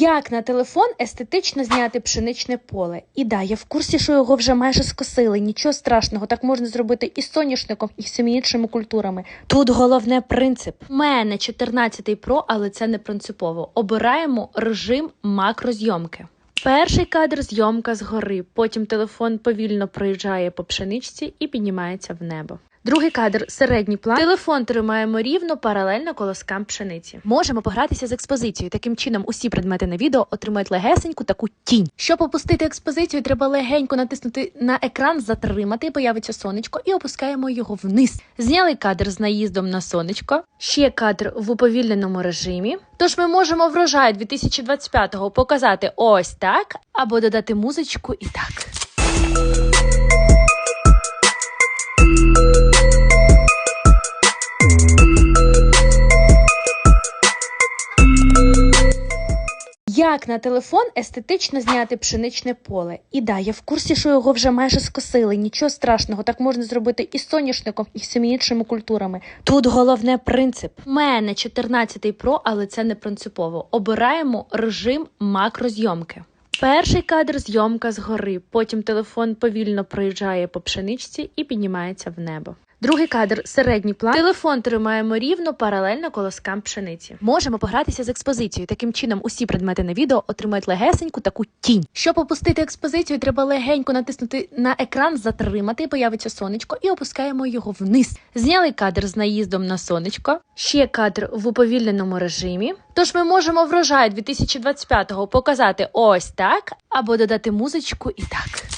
Як на телефон естетично зняти пшеничне поле? І да, я в курсі, що його вже майже скосили. Нічого страшного, так можна зробити і з соняшником, і з всіми іншими культурами. Тут головне принцип. У мене 14 Pro, але це не принципово. Обираємо режим макрозйомки. Перший кадр зйомка згори, потім телефон повільно проїжджає по пшеничці і піднімається в небо. Другий кадр середній план. Телефон тримаємо рівно паралельно колоскам пшениці. Можемо погратися з експозицією. Таким чином, усі предмети на відео отримають легесеньку таку тінь. Щоб опустити експозицію, треба легенько натиснути на екран, затримати, появиться сонечко, і опускаємо його вниз. Зняли кадр з наїздом на сонечко. Ще кадр в уповільненому режимі. Тож ми можемо врожай 2025-го показати ось так, або додати музичку і так. Як на телефон естетично зняти пшеничне поле? І да, я в курсі, що його вже майже скосили. Нічого страшного, так можна зробити і з соняшником, і всіми іншими культурами. Тут головне принцип. У мене 14 Pro, але це не принципово. Обираємо режим макрозйомки. Перший кадр зйомка згори, потім телефон повільно проїжджає по пшеничці і піднімається в небо. Другий кадр середній план. Телефон тримаємо рівно паралельно колоскам пшениці. Можемо погратися з експозицією. Таким чином, усі предмети на відео отримають легесеньку таку тінь. Щоб опустити експозицію, треба легенько натиснути на екран, затримати, появиться сонечко, і опускаємо його вниз. Зняли кадр з наїздом на сонечко. Ще кадр в уповільненому режимі. Тож ми можемо врожай 2025-го показати ось так, або додати музичку і так.